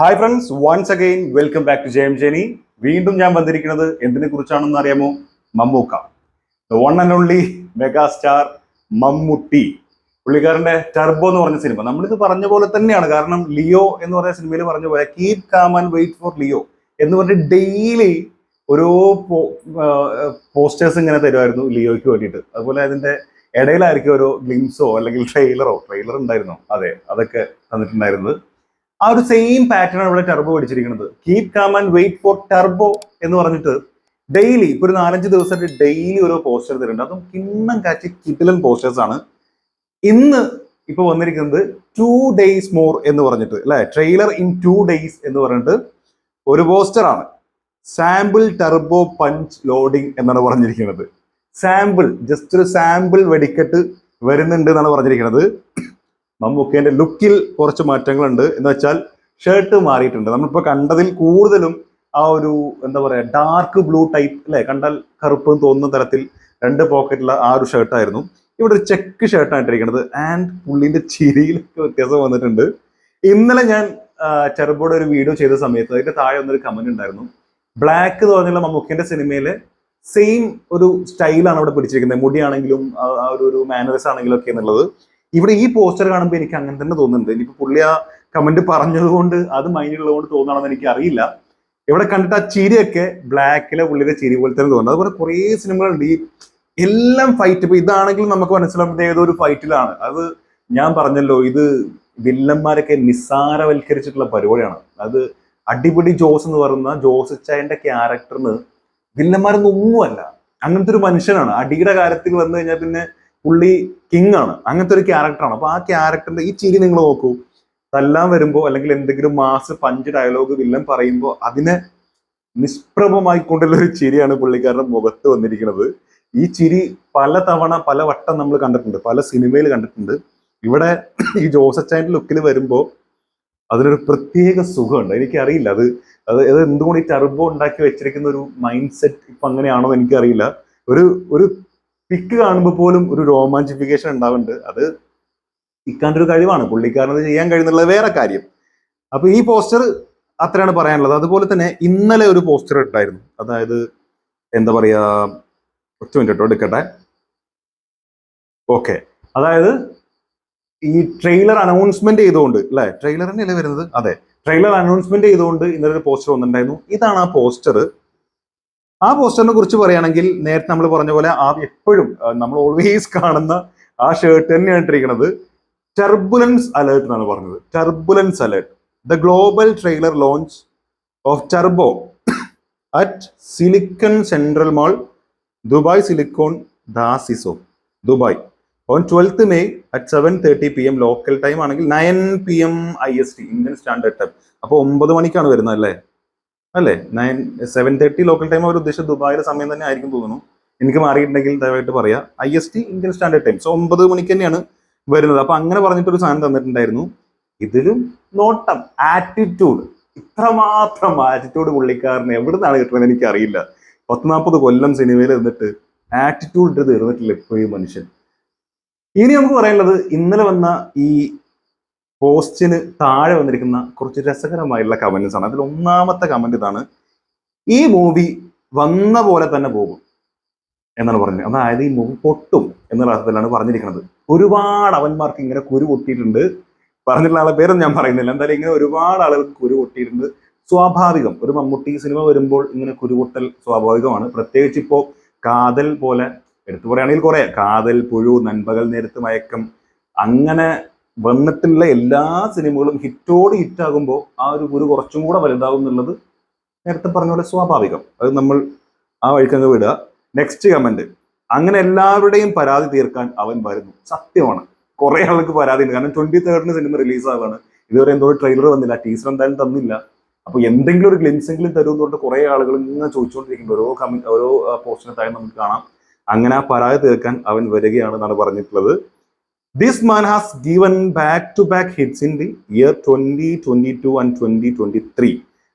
Hi friends once again welcome back to Jayam Jeni വീണ്ടും ഞാൻ വന്നിരിക്കുന്നത് എന്തിനെ കുറിച്ചാണെന്ന് അറിയാമോ? Mammukka. One and only mega star Mammootty. പുള്ളിക്കാരന്റെ ടർബോ എന്ന് പറഞ്ഞ സിനിമ നമ്മളിത് പറഞ്ഞ പോലെ തന്നെയാണ്. കാരണം ലിയോ എന്ന് പറഞ്ഞ സിനിമയിൽ പറഞ്ഞ പോലെ keep calm and wait for Leo എന്ന് പറഞ്ഞ് ഡെയിലി ഓരോ പോസ്റ്റേഴ്സ് ഇങ്ങനെ തരുമായിരുന്നു ലിയോയ്ക്ക് വേണ്ടിയിട്ട്. അതുപോലെ അതിന്റെ ഇടയിലായിരിക്കും ഓരോ ഗ്ലിംസോ അല്ലെങ്കിൽ ട്രെയിലറോ ട്രെയിലർ ഉണ്ടായിരുന്നോ? അതെ അതൊക്കെ തന്നിട്ടുണ്ടായിരുന്നത്. ആ ഒരു സെയിം പാറ്റേൺ ആണ് ഇവിടെ Turbo അടിച്ചിരിക്കുന്നത് keep calm and wait for Turbo എന്ന് പറഞ്ഞിട്ട് ഡെയിലി ഇപ്പൊ ഒരു നാലഞ്ച് ദിവസമായിട്ട് ഡെയിലി ഓരോ പോസ്റ്റർ തരുന്നുണ്ട് അതും കിണ്ണം കാച്ചി കിട്ടിലൻ പോസ്റ്റേഴ്സ് ആണ്. ഇന്ന് ഇപ്പൊ വന്നിരിക്കുന്നത് ടു ഡേയ്സ് മോർ എന്ന് പറഞ്ഞിട്ട് അല്ലെ? ട്രെയിലർ ഇൻ ടു ഡേയ്സ് എന്ന് പറഞ്ഞിട്ട് ഒരു പോസ്റ്റർ ആണ്. സാമ്പിൾ ടർബോ പഞ്ച് ലോഡിംഗ് എന്നാണ് പറഞ്ഞിരിക്കുന്നത്. സാമ്പിൾ ജസ്റ്റ് ഒരു സാമ്പിൾ വെടിക്കെട്ട് വരുന്നുണ്ട് എന്നാണ് പറഞ്ഞിരിക്കുന്നത്. മമ്മൂക്കേന്റെ ലുക്കിൽ കുറച്ച് മാറ്റങ്ങളുണ്ട്. എന്ന് വെച്ചാൽ ഷർട്ട് മാറിയിട്ടുണ്ട്. നമ്മളിപ്പോ കണ്ടതിൽ കൂടുതലും ആ ഒരു എന്താ പറയാ ഡാർക്ക് ബ്ലൂ ടൈപ്പ് അല്ലേ കണ്ടാൽ കറുപ്പ് തോന്നുന്ന തരത്തിൽ രണ്ട് പോക്കറ്റുള്ള ആ ഒരു ഷർട്ടായിരുന്നു ഇവിടെ ഒരു ചെക്ക് ഷർട്ടാണ് ഇട്ടിരിക്കുന്നത്. ആൻഡ് പുള്ളിന്റെ ചിരിയിലൊക്കെ വ്യത്യാസം വന്നിട്ടുണ്ട്. ഇന്നലെ ഞാൻ ചെറുപോടെ ഒരു വീഡിയോ ചെയ്ത സമയത്ത് അതിന്റെ താഴെ ഒന്നൊരു കമന്റ് ഉണ്ടായിരുന്നു. ബ്ലാക്ക് എന്ന് പറഞ്ഞുള്ള മമ്മൂക്കിന്റെ സിനിമയിലെ സെയിം ഒരു സ്റ്റൈലാണ് അവിടെ പിടിച്ചിരിക്കുന്നത്. മുടിയാണെങ്കിലും ആ ഒരു ഒരു മാനറസ് ആണെങ്കിലും ഒക്കെ എന്നുള്ളത്. ഇവിടെ ഈ പോസ്റ്റർ കാണുമ്പോൾ എനിക്ക് അങ്ങനെ തന്നെ തോന്നുന്നുണ്ട്. ഇനിയിപ്പോൾ പുള്ളി ആ കമന്റ് പറഞ്ഞതുകൊണ്ട് അത് മൈൻഡിലുള്ളതുകൊണ്ട് തോന്നണമെന്ന് എനിക്ക് അറിയില്ല. ഇവിടെ കണ്ടിട്ട് ആ ചിരിയൊക്കെ ബ്ലാക്കിലെ പുള്ളിയുടെ ചിരി പോലെ തന്നെ തോന്നുന്നു. അതുപോലെ കുറേ സിനിമകളുണ്ട്. ഈ എല്ലാം ഫൈറ്റ് ഇപ്പൊ ഇതാണെങ്കിലും നമുക്ക് മനസ്സിലാവുന്നത് ഏതോ ഒരു ഫൈറ്റിലാണ് അത് ഞാൻ പറഞ്ഞല്ലോ ഇത് വില്ലന്മാരൊക്കെ നിസ്സാരവൽക്കരിച്ചിട്ടുള്ള പരിപാടിയാണ്. അത് അടിപൊളി ജോസ് എന്ന് പറയുന്ന ജോസ് ചായന്റെ ക്യാരക്ടറിന് വില്ലന്മാരൊന്നും ഒന്നുമല്ല. അങ്ങനത്തെ ഒരു മനുഷ്യനാണ്. അടിയുടെ കാര്യത്തിൽ വന്നു കഴിഞ്ഞാൽ പിന്നെ പുള്ളി കിങ് ആണ്. അങ്ങനത്തെ ഒരു ക്യാരക്ടറാണ് അപ്പൊ ആ ക്യാരക്ടറിന്റെ ഈ ചിരി നിങ്ങൾ നോക്കൂ. തല്ലാൻ വരുമ്പോ അല്ലെങ്കിൽ എന്തെങ്കിലും മാസ് പഞ്ച് ഡയലോഗ് വില്ലൻ പറയുമ്പോൾ അതിനെ നിഷ്പ്രഭമായിക്കൊണ്ടുള്ള ഒരു ചിരിയാണ് പുള്ളിക്കാരുടെ മുഖത്ത് വന്നിരിക്കുന്നത്. ഈ ചിരി പല തവണ പല വട്ടം നമ്മൾ കണ്ടിട്ടുണ്ട്. പല സിനിമയിൽ കണ്ടിട്ടുണ്ട്. ഇവിടെ ഈ ജോസച്ചാന്റെ ലുക്കിൽ വരുമ്പോൾ അതിനൊരു പ്രത്യേക സുഖമുണ്ട്. എനിക്കറിയില്ല. അത് അത് അത് എന്തുകൊണ്ട് ഈ ടർബോ ഉണ്ടാക്കി വെച്ചിരിക്കുന്ന ഒരു മൈൻഡ് സെറ്റ് ഇപ്പം അങ്ങനെയാണോ എനിക്കറിയില്ല. ഒരു ഒരു പിക്ക് കാണുമ്പോൾ പോലും ഒരു റോമാഞ്ചിഫിക്കേഷൻ ഉണ്ടാവുന്നുണ്ട്. അത് ഇക്കാന്റെ ഒരു കഴിവാണ്. പുള്ളിക്കാരനത് ചെയ്യാൻ കഴിയുന്നുള്ളത് വേറെ കാര്യം. അപ്പൊ ഈ പോസ്റ്റർ അത്രയാണ് പറയാനുള്ളത്. അതുപോലെ തന്നെ ഇന്നലെ ഒരു പോസ്റ്റർ ഇട്ടായിരുന്നു. അതായത് എന്താ പറയാ ഒറ്റ മിനിറ്റ് കേട്ടോ എടുക്കട്ടെ. ഓക്കെ അതായത് ഈ ട്രെയിലർ അനൗൺസ്മെന്റ് ചെയ്തുകൊണ്ട് അല്ലെ? ട്രെയിലർ തന്നെയല്ലേ വരുന്നത്? അതെ. ട്രെയിലർ അനൗൺസ്മെന്റ് ചെയ്തുകൊണ്ട് ഇന്നലെ ഒരു പോസ്റ്റർ വന്നിട്ടുണ്ടായിരുന്നു. ഇതാണ് ആ പോസ്റ്റർ ആ പോസ്റ്ററിനെ കുറിച്ച് പറയുകയാണെങ്കിൽ നേരത്തെ നമ്മൾ പറഞ്ഞ പോലെ ആ എപ്പോഴും നമ്മൾ ഓൾവേസ് കാണുന്ന ആ ഷർട്ട് തന്നെയാണ് ഇട്ടിരിക്കുന്നത് ടർബുലൻസ് അലേർട്ട് എന്നാണ് പറഞ്ഞത്. Turbulence alert the global trailer launch of Turbo at Silicon Central Mall Dubai Silicon ദാസിസോ Dubai on twelfth May at seven thirty P M local time ആണെങ്കിൽ nine P M I S T Indian standard time അപ്പോൾ ഒമ്പത് മണിക്കാണ് വരുന്നത് അല്ലേ? അല്ലേ? Nine seven thirty local time അവർ ഉദ്ദേശിച്ച ദുബായിലെ സമയം തന്നെ ആയിരിക്കും തോന്നുന്നു. എനിക്ക് മാറിയിട്ടുണ്ടെങ്കിൽ ദയവായിട്ട് പറയാം. I S T Indian standard time so ഒമ്പത് മണിക്ക് തന്നെയാണ് വരുന്നത്. അപ്പൊ അങ്ങനെ പറഞ്ഞിട്ടൊരു സാധനം തന്നിട്ടുണ്ടായിരുന്നു. ഇതിലും നോട്ടം ആറ്റിറ്റ്യൂഡ് ഇത്രമാത്രം ആറ്റിറ്റ്യൂഡ് പുള്ളിക്കാരന് എവിടെ നിന്നാണ് കിട്ടുന്നത് എനിക്ക് അറിയില്ല പത്ത് നാൽപ്പത് കൊല്ലം സിനിമയിൽ ഇരുന്നിട്ട് ആറ്റിറ്റ്യൂഡ് തീർന്നിട്ടില്ല ഇപ്പോഴും മനുഷ്യൻ. ഇനി നമുക്ക് പറയാനുള്ളത് ഇന്നലെ വന്ന ഈ പോസ്റ്റിന് താഴെ വന്നിരിക്കുന്ന കുറച്ച് രസകരമായിട്ടുള്ള കമന്റ്സ് ആണ്. അതിൽ ഒന്നാമത്തെ കമന്റ് ഇതാണ് ഈ മൂവി വന്ന പോലെ തന്നെ പോകും എന്നാണ് പറഞ്ഞത്. അതായത് ഈ മൂവി പൊട്ടും എന്നുള്ള അർത്ഥത്തിലാണ് പറഞ്ഞിരിക്കുന്നത്. ഒരുപാട് അവന്മാർക്ക് ഇങ്ങനെ കുരു പൊട്ടിയിട്ടുണ്ട്. പറഞ്ഞിട്ടുള്ള ആളെ പേരൊന്നും ഞാൻ പറയുന്നില്ല. എന്തായാലും ഇങ്ങനെ ഒരുപാട് ആളുകൾക്ക് കുരു പൊട്ടിയിട്ടുണ്ട്. സ്വാഭാവികം. ഒരു മമ്മൂട്ടി സിനിമ വരുമ്പോൾ ഇങ്ങനെ കുരുപൊട്ടൽ സ്വാഭാവികമാണ്. പ്രത്യേകിച്ച് ഇപ്പോൾ കാതൽ പോലെ എടുത്തു പറയുകയാണെങ്കിൽ കുറെ കാതൽ പുഴു നൻപകൽ നേരത്ത് മയക്കം അങ്ങനെ വന്നിട്ടുള്ള എല്ലാ സിനിമകളും ഹിറ്റോട് ഹിറ്റാകുമ്പോൾ ആ ഒരു ഗുരു കുറച്ചും കൂടെ വലുതാകും എന്നുള്ളത് നേരത്തെ പറഞ്ഞ പോലെ സ്വാഭാവികം. അത് നമ്മൾ ആ വഴിക്കങ്ങ് വിടുക. നെക്സ്റ്റ് കമന്റ് അങ്ങനെ എല്ലാവരുടെയും പരാതി തീർക്കാൻ അവൻ വരുന്നു. സത്യമാണ്. കുറെ ആൾക്ക് പരാതി ഉണ്ട്. കാരണം ട്വന്റി തേർഡിന് സിനിമ റിലീസ് ആവാണ്. ഇതുവരെ എന്തോ ട്രെയിലർ വന്നില്ല. ടീസർ എന്തായാലും തന്നില്ല. അപ്പൊ എന്തെങ്കിലും ഒരു ഗ്ലിംസ് എങ്കിലും പറഞ്ഞിട്ട് കുറെ ആളുകൾ ഇങ്ങനെ ചോദിച്ചുകൊണ്ടിരിക്കുന്നുണ്ട് ഓരോ കമന്റ് ഓരോ പോസ്റ്റിനെ താഴെ നമുക്ക് കാണാം. അങ്ങനെ ആ പരാതി തീർക്കാൻ അവൻ വരികയാണെന്നാണ് പറഞ്ഞിട്ടുള്ളത്. This man has given back to back hits in the year twenty twenty two and twenty twenty three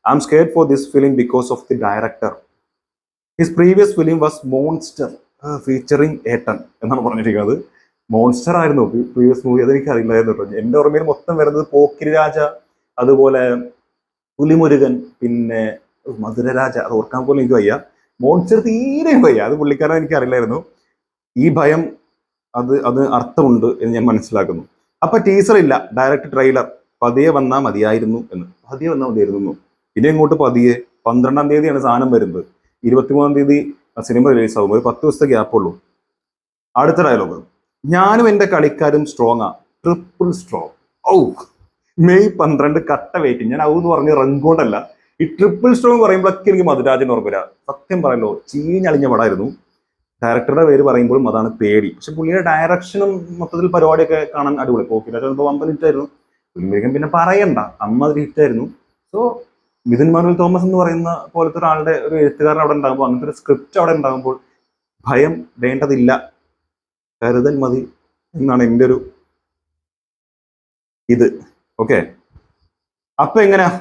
I'm scared for this film because of the director his previous film was Monster featuring ഏട്ടൻ എന്നാണ് പറഞ്ഞിരിക്കുന്നത്. Monster ആയിരുന്നു. Previous movie അതെനിക്ക് അറിയില്ലായിരുന്നു കേട്ടോ. എന്റെ ഓർമ്മയിൽ മൊത്തം വരുന്നത് പോക്കിരി രാജ അതുപോലെ പുലിമുരുകൻ പിന്നെ മധുരരാജ. അത് ഓർക്കാൻ പോലും എനിക്ക് വയ്യ. മോൺസ്റ്റർ തീരെ വയ്യ. അത് പുള്ളിക്കാരൻ എനിക്ക് അറിയില്ലായിരുന്നു ഈ ഭയം അത് അത് അർത്ഥമുണ്ട് എന്ന് ഞാൻ മനസ്സിലാക്കുന്നു. അപ്പൊ ടീസർ ഇല്ല. ഡയറക്റ്റ് ട്രെയിലർ പതിയെ വന്നാൽ മതിയായിരുന്നു എന്ന്. പതിയെ വന്നാൽ മതിയായിരുന്നു പിന്നെ ഇങ്ങോട്ട് പതിയെ പന്ത്രണ്ടാം തീയതിയാണ് സാധനം വരുന്നത്. ഇരുപത്തിമൂന്നാം തീയതി സിനിമ റിലീസ് ആകും. ഒരു പത്ത് ദിവസത്തെ ഗ്യാപ്പ് ഉള്ളൂ. അടുത്ത ഡയലോഗ് ഞാനും എന്റെ കളിക്കാരും സ്ട്രോങ് ആ. ട്രിപ്പിൾ സ്ട്രോങ് ഔ. മെയ് പന്ത്രണ്ട് കട്ട വെയിറ്റ് ഞാൻ ഔ എന്ന് പറഞ്ഞ് റങ്കോണ്ടല്ല ഈ ട്രിപ്പിൾ സ്ട്രോങ് പറയുമ്പോഴൊക്കെ എനിക്ക് മധുരാജൻ ഓർമ്മ വരാം. സത്യം പറയല്ലോ ചീഞ്ഞളിഞ്ഞ പടമായിരുന്നു. ഡയറക്ടറുടെ പേര് പറയുമ്പോഴും അതാണ് പേടി. പക്ഷെ പുള്ളിയുടെ ഡയറക്ഷനും മൊത്തത്തിൽ പരിപാടിയൊക്കെ കാണാൻ അടിപൊളി. പോക്കിലൊക്കെ ഇപ്പോൾ വമ്പൻ ഹിറ്റായിരുന്നു. പുള്ളിമേക്കും പിന്നെ പറയണ്ട. അമ്മാതിരി ഹിറ്റായിരുന്നു സോ മിഥുൻ മാനുവൽ തോമസ് എന്ന് പറയുന്ന പോലത്തെ ഒരാളുടെ ഒരു എഴുത്തുകാരൻ അവിടെ ഉണ്ടാകുമ്പോൾ അങ്ങനത്തെ ഒരു സ്ക്രിപ്റ്റ് അവിടെ ഉണ്ടാകുമ്പോൾ ഭയം വേണ്ടതില്ല. കരുതൽ മതി എന്നാണ് എന്റെ ഒരു ഇത്. ഓക്കെ അപ്പൊ എങ്ങനെയാ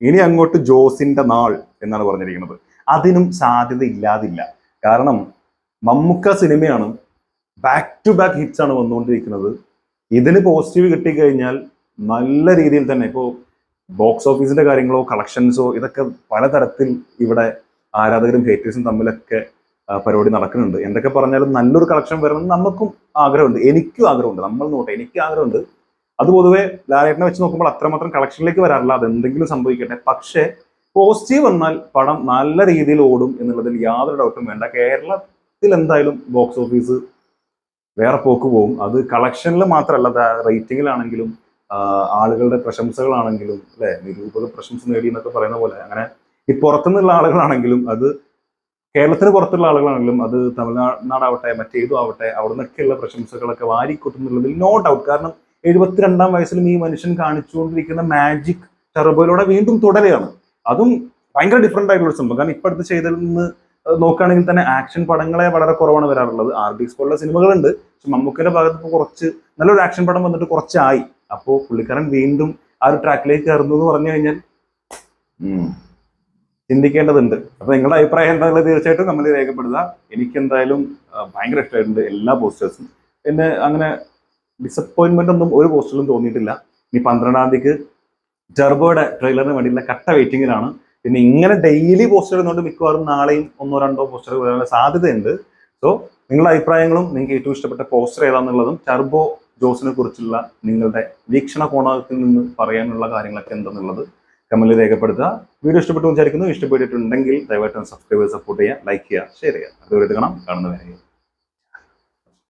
ഇനി അങ്ങോട്ട് ജോസിന്റെ നാൾ എന്നാണ് പറഞ്ഞിരിക്കുന്നത്. അതിനും സാധ്യത ഇല്ലാതില്ല. കാരണം മമ്മുക്ക സിനിമയാണ് ബാക്ക് ടു ബാക്ക് ഹിറ്റ്സ് ആണ് വന്നുകൊണ്ടിരിക്കുന്നത്. ഇതിന് പോസിറ്റീവ് കിട്ടിക്കഴിഞ്ഞാൽ നല്ല രീതിയിൽ തന്നെ ഇപ്പോൾ ബോക്സ് ഓഫീസിന്റെ കാര്യങ്ങളോ കളക്ഷൻസോ ഇതൊക്കെ പലതരത്തിൽ ഇവിടെ ആരാധകരും ഹേറ്റേഴ്സും തമ്മിലൊക്കെ പരിപാടി നടക്കുന്നുണ്ട്. എന്തൊക്കെ പറഞ്ഞാലും നല്ലൊരു കളക്ഷൻ വരണം നമുക്കും ആഗ്രഹമുണ്ട്. എനിക്കും ആഗ്രഹമുണ്ട്. നമ്മൾ നോട്ടെ എനിക്ക് ആഗ്രഹമുണ്ട്. അത് പൊതുവെ ലാലേട്ടനെ വെച്ച് നോക്കുമ്പോൾ അത്രമാത്രം കളക്ഷനിലേക്ക് വരാറില്ല. അതെന്തെങ്കിലും സംഭവിക്കട്ടെ. പക്ഷേ പോസിറ്റീവ് വന്നാൽ പടം നല്ല രീതിയിൽ ഓടും എന്നുള്ളതിൽ യാതൊരു ഡൗട്ടും വേണ്ട. കേരളത്തിൽ എന്തായാലും ബോക്സ് ഓഫീസ് വേറെ പോക്ക് പോകും അത് കളക്ഷനിൽ മാത്രമല്ല റേറ്റിംഗിലാണെങ്കിലും ആളുകളുടെ പ്രശംസകളാണെങ്കിലും അല്ലെ? നിരൂപക പ്രശംസ നേടി എന്നൊക്കെ പറയുന്ന പോലെ. അങ്ങനെ ഈ പുറത്തുനിന്നുള്ള ആളുകളാണെങ്കിലും അത് കേരളത്തിന് പുറത്തുള്ള ആളുകളാണെങ്കിലും അത് തമിഴ്നാടാവട്ടെ മറ്റേതും ആവട്ടെ അവിടെ നിന്നൊക്കെയുള്ള പ്രശംസകളൊക്കെ വാരിക്കൂട്ടുന്നുള്ളതിൽ നോ ഡൗട്ട് കാരണം എഴുപത്തിരണ്ടാം വയസ്സിലും ഈ മനുഷ്യൻ കാണിച്ചുകൊണ്ടിരിക്കുന്ന മാജിക് ടെറബോയിലൂടെ വീണ്ടും തുടരുകയാണ്. അതും ഭയങ്കര ഡിഫറെന്റ് ആയിട്ടുള്ള ഒരു സംഭവം. കാരണം ഇപ്പോഴത്തെ ചെയ്തതിൽ നിന്ന് നോക്കുകയാണെങ്കിൽ തന്നെ ആക്ഷൻ പടങ്ങളെ വളരെ കുറവാണ് വരാറുള്ളത്. ആർ ഡി പോലുള്ള സിനിമകളുണ്ട്. പക്ഷെ മമ്മൂക്കിന്റെ ഭാഗത്ത് ഇപ്പോൾ കുറച്ച് നല്ലൊരു ആക്ഷൻ പടം വന്നിട്ട് കുറച്ചായി. അപ്പോൾ പുള്ളിക്കാരൻ വീണ്ടും ആ ഒരു ട്രാക്കിലേക്ക് കയറുന്നു എന്ന് പറഞ്ഞു കഴിഞ്ഞാൽ ചിന്തിക്കേണ്ടതുണ്ട്. അപ്പൊ നിങ്ങളുടെ അഭിപ്രായം എന്താണെന്ന് തീർച്ചയായിട്ടും നമ്മൾ രേഖപ്പെടുത്തുക എനിക്ക് എന്തായാലും ഭയങ്കര ഇഷ്ടമായിട്ടുണ്ട് എല്ലാ പോസ്റ്റേഴ്സും പിന്നെ അങ്ങനെ ഡിസപ്പോയിൻമെന്റ് ഒന്നും ഒരു പോസ്റ്ററിലും തോന്നിയിട്ടില്ല. ഇനി പന്ത്രണ്ടാം തീയതിക്ക് ജർബോയുടെ ട്രെയിലറിന് വേണ്ടിയുള്ള കട്ട വെയിറ്റിംഗിലാണ് പിന്നെ ഇങ്ങനെ ഡെയിലി പോസ്റ്റർ ഇടുന്നതുകൊണ്ട് മിക്കവാറും നാളെയും ഒന്നോ രണ്ടോ പോസ്റ്റർ വരാനുള്ള സാധ്യതയുണ്ട്. സോ നിങ്ങളുടെ അഭിപ്രായങ്ങളും നിങ്ങൾക്ക് ഏറ്റവും ഇഷ്ടപ്പെട്ട പോസ്റ്റർ ഏതാണെന്നുള്ളതും ടർബോ ജോസിനെ കുറിച്ചുള്ള നിങ്ങളുടെ വീക്ഷണ കോണത്തിൽ നിന്ന് പറയാനുള്ള കാര്യങ്ങളൊക്കെ എന്തെന്നുള്ളത് കമന്റിൽ രേഖപ്പെടുത്തുക. വീഡിയോ ഇഷ്ടപ്പെട്ടു വിചാരിക്കുന്നു. ഇഷ്ടപ്പെട്ടിട്ടുണ്ടെങ്കിൽ ദയവായിട്ട് സബ്സ്ക്രൈബ് സപ്പോർട്ട് ചെയ്യുക ലൈക്ക് ചെയ്യുക ഷെയർ ചെയ്യുക. അതുവരെ കാണാം. കാണുന്നവരെ.